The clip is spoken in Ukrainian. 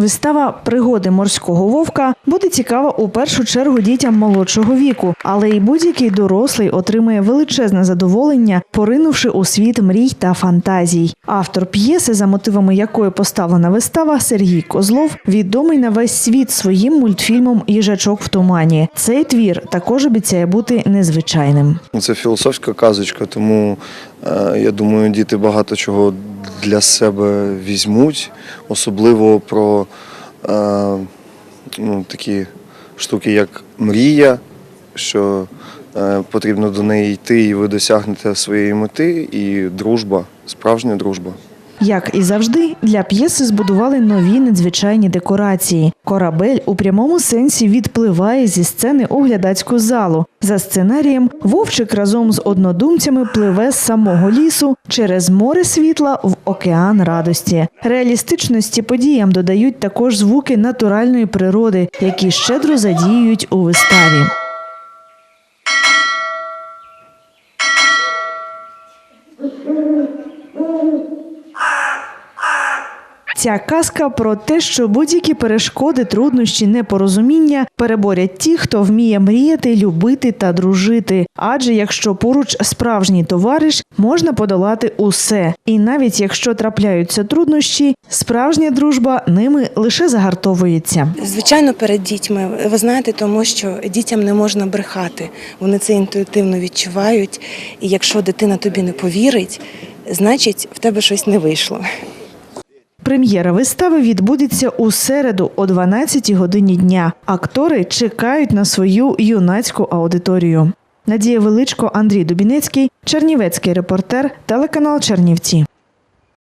Вистава пригоди морського вовка буде цікава у першу чергу дітям молодшого віку, але й будь-який дорослий отримає величезне задоволення, поринувши у світ мрій та фантазій. Автор п'єси, за мотивами якої поставлена вистава, Сергій Козлов, відомий на весь світ своїм мультфільмом Їжачок в тумані. Цей твір також обіцяє бути незвичайним. Це філософська казочка, тому е, я думаю, діти багато чого для себе візьмуть, особливо про е, ну, такі штуки, як мрія, що е, потрібно до неї йти, і ви досягнете своєї мети, і дружба, справжня дружба. Як і завжди, для п'єси збудували нові надзвичайні декорації. Корабель у прямому сенсі відпливає зі сцени у глядацьку залу. За сценарієм, Вовчик разом з однодумцями пливе з самого лісу через море світла в океан радості. Реалістичності подіям додають також звуки натуральної природи, які щедро задіюють у виставі. Ця казка про те, що будь-які перешкоди, труднощі, непорозуміння переборять ті, хто вміє мріяти, любити та дружити. Адже якщо поруч справжній товариш, можна подолати усе. І навіть якщо трапляються труднощі, справжня дружба ними лише загартовується. Звичайно, перед дітьми. Ви знаєте, тому що дітям не можна брехати. Вони це інтуїтивно відчувають. І якщо дитина тобі не повірить, значить в тебе щось не вийшло. Прем'єра вистави відбудеться у середу о 12 годині дня. Актори чекають на свою юнацьку аудиторію. Надія Величко, Андрій Дубінецький, Чернівецький репортер, телеканал Чернівці.